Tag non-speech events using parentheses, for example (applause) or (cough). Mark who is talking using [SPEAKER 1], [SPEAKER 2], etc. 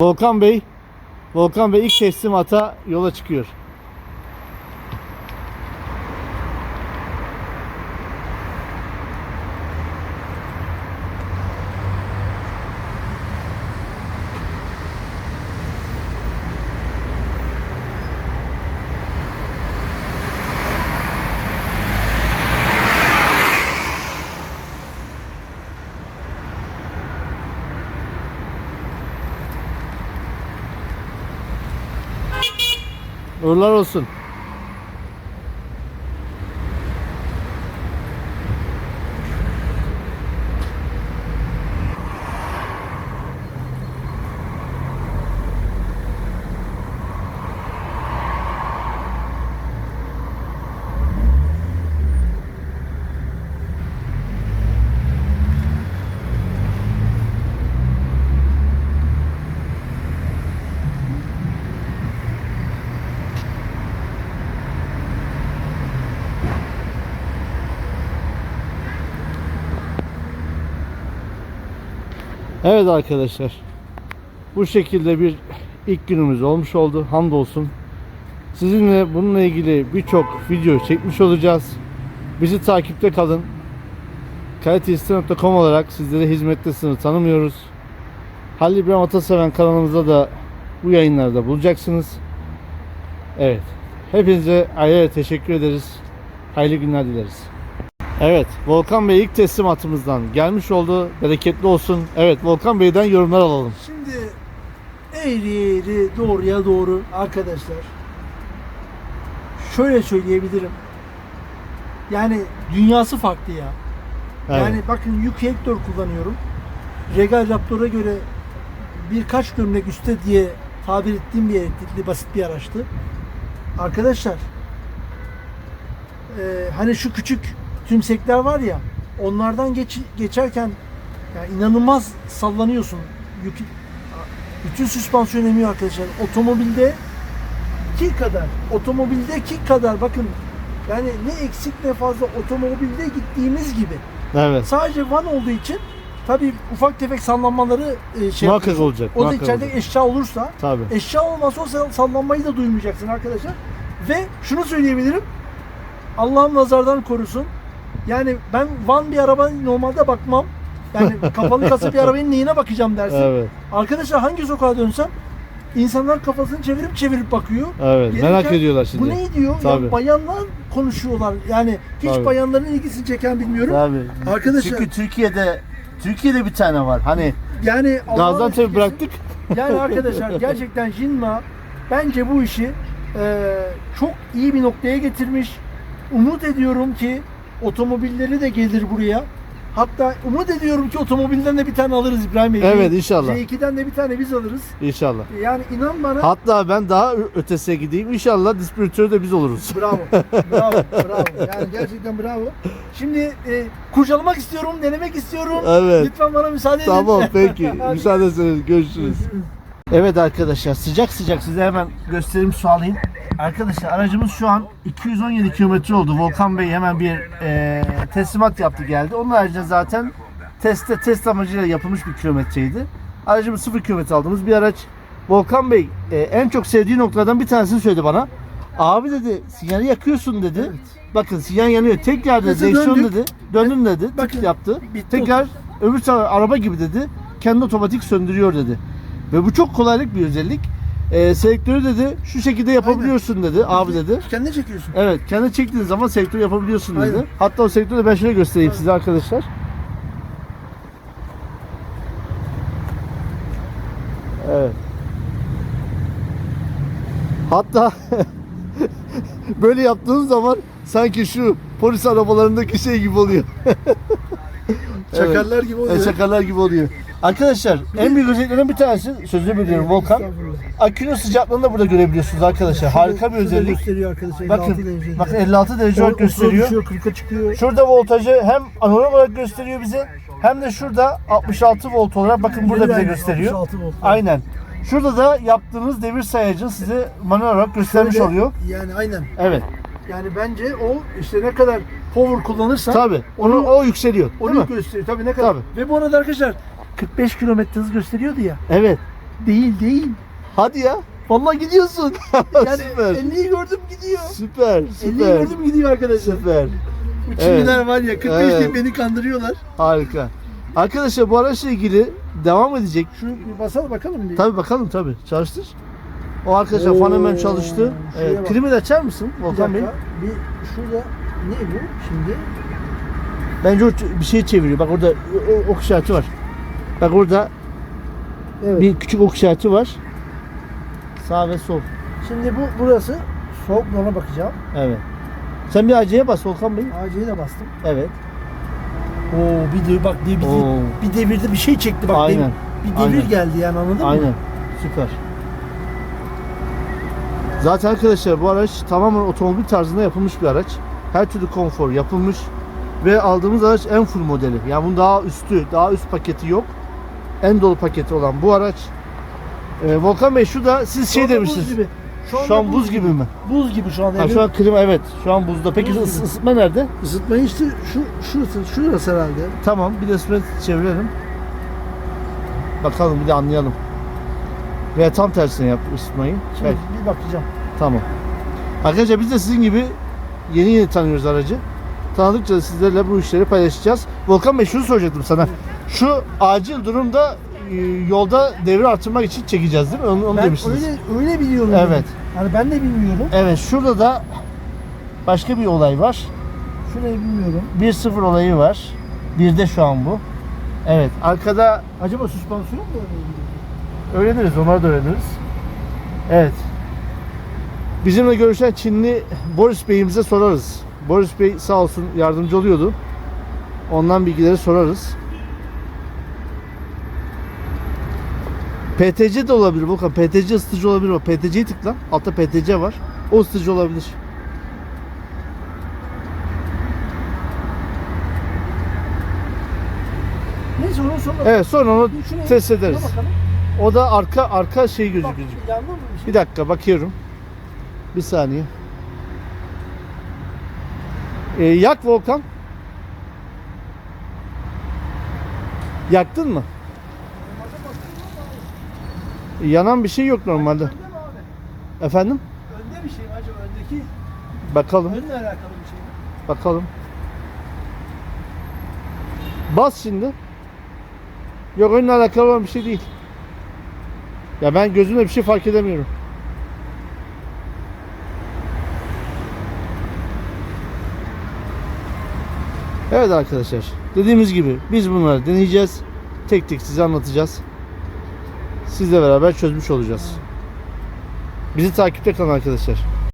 [SPEAKER 1] Volkan Bey, Volkan Bey ilk teslimata yola çıkıyor. Uğurlar olsun. Evet arkadaşlar. Bu şekilde bir ilk günümüz olmuş oldu. Hamdolsun. Sizinle bununla ilgili birçok video çekmiş olacağız. Bizi takipte kalın. Kaliteisti.com olarak sizlere hizmette sınır tanımıyoruz. Halil İbrahim Ataseven kanalımızda da bu yayınlarda bulacaksınız. Evet. Hepinize ayrı ayrı teşekkür ederiz. Hayırlı günler dileriz. Evet, Volkan Bey ilk teslimatımızdan gelmiş oldu. Bereketli olsun. Evet, Volkan Bey'den yorumlar alalım.
[SPEAKER 2] Şimdi eğri eğri doğruya doğru arkadaşlar. Şöyle söyleyebilirim. Yani dünyası farklı ya.
[SPEAKER 1] Evet.
[SPEAKER 2] Yani bakın yük Hector kullanıyorum. Regal Raptor'a göre birkaç gömlek üstte diye tabir ettiğim bir elektrikli basit bir araçtı. Arkadaşlar e, hani şu küçük tümsekler var ya onlardan geç, geçerken yani inanılmaz sallanıyorsun. Yük, bütün süspansiyon emiyor arkadaşlar. Otomobilde ki kadar, otomobildeki kadar bakın yani ne eksik ne fazla otomobilde gittiğimiz gibi.
[SPEAKER 1] evet.
[SPEAKER 2] Sadece van olduğu için tabii ufak tefek sallanmaları e, şey
[SPEAKER 1] Muhakkak olacak,
[SPEAKER 2] O da içeride
[SPEAKER 1] olacak.
[SPEAKER 2] eşya olursa
[SPEAKER 1] Tabii.
[SPEAKER 2] eşya olmasa o sal- sallanmayı da duymayacaksın arkadaşlar. Ve şunu söyleyebilirim. Allah'ım nazardan korusun. Yani ben van bir araba normalde bakmam. Yani (laughs) kapalı kasa bir arabanın neyine bakacağım dersin.
[SPEAKER 1] Evet.
[SPEAKER 2] Arkadaşlar hangi sokağa dönsem insanlar kafasını çevirip çevirip bakıyor.
[SPEAKER 1] Evet.
[SPEAKER 2] Gelirken,
[SPEAKER 1] Merak ediyorlar şimdi.
[SPEAKER 2] Bu ne diyor?
[SPEAKER 1] Tabii.
[SPEAKER 2] Ya bayanlar konuşuyorlar. Yani hiç
[SPEAKER 1] Tabii.
[SPEAKER 2] bayanların ilgisini çeken bilmiyorum.
[SPEAKER 1] Tabii.
[SPEAKER 2] Arkadaşlar-
[SPEAKER 1] Çünkü Türkiye'de Türkiye'de bir tane var. Hani
[SPEAKER 2] Yani
[SPEAKER 1] Gaziantep'i bıraktık.
[SPEAKER 2] Yani arkadaşlar (laughs) gerçekten Jinma bence bu işi e, çok iyi bir noktaya getirmiş. Umut ediyorum ki otomobilleri de gelir buraya. Hatta umut ediyorum ki otomobilden de bir tane alırız İbrahim Bey.
[SPEAKER 1] Evet, inşallah.
[SPEAKER 2] Z2'den de bir tane biz alırız.
[SPEAKER 1] İnşallah.
[SPEAKER 2] Yani inan bana
[SPEAKER 1] Hatta ben daha ötesine gideyim. İnşallah distribütörü de biz oluruz.
[SPEAKER 2] Bravo. Bravo. Bravo. Yani gerçekten bravo. Şimdi e, kurcalamak istiyorum, denemek istiyorum.
[SPEAKER 1] Evet.
[SPEAKER 2] Lütfen bana müsaade edin.
[SPEAKER 1] Tamam peki. (laughs)
[SPEAKER 2] Hadi.
[SPEAKER 1] Müsaadenizle görüşürüz. Evet arkadaşlar sıcak sıcak size hemen göstereyim sağlayayım. Arkadaşlar aracımız şu an 217 kilometre oldu. Volkan Bey hemen bir e, teslimat yaptı geldi. Onun haricinde zaten testte test amacıyla yapılmış bir kilometreydi. Aracımız 0 kilometre aldığımız bir araç. Volkan Bey e, en çok sevdiği noktadan bir tanesini söyledi bana. Abi dedi sinyali yakıyorsun dedi. Bakın sinyal yanıyor. Tekrar dedi direksiyon dedi. Döndün dedi.
[SPEAKER 2] Bakın,
[SPEAKER 1] yaptı.
[SPEAKER 2] bitti
[SPEAKER 1] Tekrar öbür tarafa araba gibi dedi. Kendi otomatik söndürüyor dedi. Ve bu çok kolaylık bir özellik. Ee, selektörü dedi şu şekilde yapabiliyorsun dedi abi dedi.
[SPEAKER 2] Kendine çekiyorsun.
[SPEAKER 1] Evet kendi çektiğin zaman selektörü yapabiliyorsun dedi.
[SPEAKER 2] Aynen.
[SPEAKER 1] Hatta o selektörü de ben şöyle göstereyim size arkadaşlar. Evet. Hatta (laughs) böyle yaptığınız zaman sanki şu polis arabalarındaki şey gibi oluyor. (laughs)
[SPEAKER 2] Çakarlar gibi oluyor.
[SPEAKER 1] Evet, çakarlar gibi oluyor. Arkadaşlar en büyük özelliklerinden bir tanesi sözünü bölüyorum Volkan. Akünün sıcaklığını da burada görebiliyorsunuz arkadaşlar. Harika bir özellik.
[SPEAKER 2] gösteriyor arkadaşlar. 56
[SPEAKER 1] Bakın, bakın 56 derece olarak gösteriyor.
[SPEAKER 2] Düşüyor, 40'a çıkıyor.
[SPEAKER 1] Şurada voltajı hem analog olarak gösteriyor bize hem de şurada 66 volt olarak bakın burada bize gösteriyor.
[SPEAKER 2] 66 volt.
[SPEAKER 1] Aynen. Şurada da yaptığınız devir sayacını size manuel olarak göstermiş
[SPEAKER 2] Şöyle,
[SPEAKER 1] oluyor.
[SPEAKER 2] Yani aynen.
[SPEAKER 1] Evet.
[SPEAKER 2] Yani bence o işte ne kadar power kullanırsan
[SPEAKER 1] Tabi. Onu o yükseliyor. Değil
[SPEAKER 2] onu gösteriyor. Tabii ne kadar.
[SPEAKER 1] Tabii.
[SPEAKER 2] Ve bu arada arkadaşlar 45 kilometre hız gösteriyordu ya.
[SPEAKER 1] Evet.
[SPEAKER 2] Değil değil.
[SPEAKER 1] Hadi ya.
[SPEAKER 2] Vallahi gidiyorsun. (laughs) Yani
[SPEAKER 1] Süper.
[SPEAKER 2] 50'yi gördüm gidiyor.
[SPEAKER 1] Süper,
[SPEAKER 2] 50'yi
[SPEAKER 1] süper.
[SPEAKER 2] gördüm gidiyor arkadaşlar.
[SPEAKER 1] Süper.
[SPEAKER 2] Bu Çinliler var ya 45
[SPEAKER 1] Evet.
[SPEAKER 2] deyip beni kandırıyorlar.
[SPEAKER 1] Harika. Arkadaşlar bu araçla ilgili devam edecek.
[SPEAKER 2] Şunu bir basalım bakalım bir.
[SPEAKER 1] Tabi bakalım tabi. Çalıştır. O arkadaşlar
[SPEAKER 2] Oo,
[SPEAKER 1] fan hemen çalıştı.
[SPEAKER 2] şuraya
[SPEAKER 1] Evet,
[SPEAKER 2] bak.
[SPEAKER 1] klimi de açar mısın
[SPEAKER 2] Bir
[SPEAKER 1] Volkan Bey?
[SPEAKER 2] dakika. Bir şurada ne bu şimdi?
[SPEAKER 1] Bence o bir şey çeviriyor. Bak orada o- ok işareti var. Bak orada
[SPEAKER 2] Evet.
[SPEAKER 1] bir küçük ok işareti var. Sağ ve sol.
[SPEAKER 2] Şimdi bu burası soğuk ona bakacağım.
[SPEAKER 1] Evet. Sen bir AC'ye bas Volkan Bey.
[SPEAKER 2] AC'ye de bastım.
[SPEAKER 1] Evet.
[SPEAKER 2] Oo bir de bak bir, bir,
[SPEAKER 1] Oo.
[SPEAKER 2] bir devirde bir şey çekti bak.
[SPEAKER 1] Aynen.
[SPEAKER 2] devir- bir devir
[SPEAKER 1] Aynen.
[SPEAKER 2] geldi yani anladın mı?
[SPEAKER 1] Aynen. Süper. Zaten arkadaşlar bu araç tamamen otomobil tarzında yapılmış bir araç. Her türlü konfor yapılmış. Ve aldığımız araç en full modeli. Yani bunun daha üstü, daha üst paketi yok. En dolu paketi olan bu araç. Ee, Volkan Bey şurada siz
[SPEAKER 2] Şu
[SPEAKER 1] şey demiştiniz.
[SPEAKER 2] Buz gibi. Şu,
[SPEAKER 1] Şu
[SPEAKER 2] anda
[SPEAKER 1] an buz gibi mi?
[SPEAKER 2] Buz gibi şu anda.
[SPEAKER 1] Ha, şu an klima evet. Şu an buzda. Peki
[SPEAKER 2] Buz
[SPEAKER 1] ısı-
[SPEAKER 2] gibi.
[SPEAKER 1] ısıtma nerede?
[SPEAKER 2] Isıtmayı işte şu şurası şurası herhalde.
[SPEAKER 1] Tamam bir de ısıtma çevirelim. Bakalım bir de anlayalım. Veya tam tersine yap ısıtmayı.
[SPEAKER 2] Şimdi
[SPEAKER 1] Belki.
[SPEAKER 2] bir bakacağım.
[SPEAKER 1] Tamam. Arkadaşlar biz de sizin gibi yeni yeni tanıyoruz aracı. Tanıdıkça da sizlerle bu işleri paylaşacağız. Volkan Bey şunu soracaktım sana. Şu acil durumda e, yolda devir artırmak için çekeceğiz değil mi? Onu, onu
[SPEAKER 2] Ben
[SPEAKER 1] demiştiniz.
[SPEAKER 2] öyle öyle biliyorum.
[SPEAKER 1] Evet.
[SPEAKER 2] Hani ben de bilmiyorum.
[SPEAKER 1] Evet şurada da başka bir olay var.
[SPEAKER 2] Şurayı bilmiyorum.
[SPEAKER 1] 1-0 olayı var. Bir de şu an bu. Evet. Arkada
[SPEAKER 2] Acaba süspansiyon mu öyle?
[SPEAKER 1] öğreniriz. Onları da öğreniriz. Evet. Bizimle görüşen Çinli Boris Bey'imize sorarız. Boris Bey sağ olsun yardımcı oluyordu. Ondan bilgileri sorarız. PTC de olabilir Volkan. PTC ısıtıcı olabilir o. PTC'yi tıkla. Altta PTC var. O ısıtıcı olabilir.
[SPEAKER 2] Neyse onun sonra.
[SPEAKER 1] Evet sonra onu test ederiz.
[SPEAKER 2] bakalım.
[SPEAKER 1] O da arka arka şey
[SPEAKER 2] Bak, yandı mı bir şey?
[SPEAKER 1] Bir dakika bakıyorum. Bir saniye. Ee, yak Volkan. Yaktın mı? Yanan bir şey yok normalde.
[SPEAKER 2] Önde mi abi?
[SPEAKER 1] Efendim?
[SPEAKER 2] Önde bir şey mi acaba? Öndeki
[SPEAKER 1] Bakalım.
[SPEAKER 2] önle alakalı bir şey mi?
[SPEAKER 1] Bakalım. Bas şimdi. Yok önle alakalı olan bir şey değil. Ya ben gözümle bir şey fark edemiyorum. Evet arkadaşlar. Dediğimiz gibi biz bunları deneyeceğiz. Tek tek size anlatacağız. Sizle beraber çözmüş olacağız. Bizi takipte kalın arkadaşlar.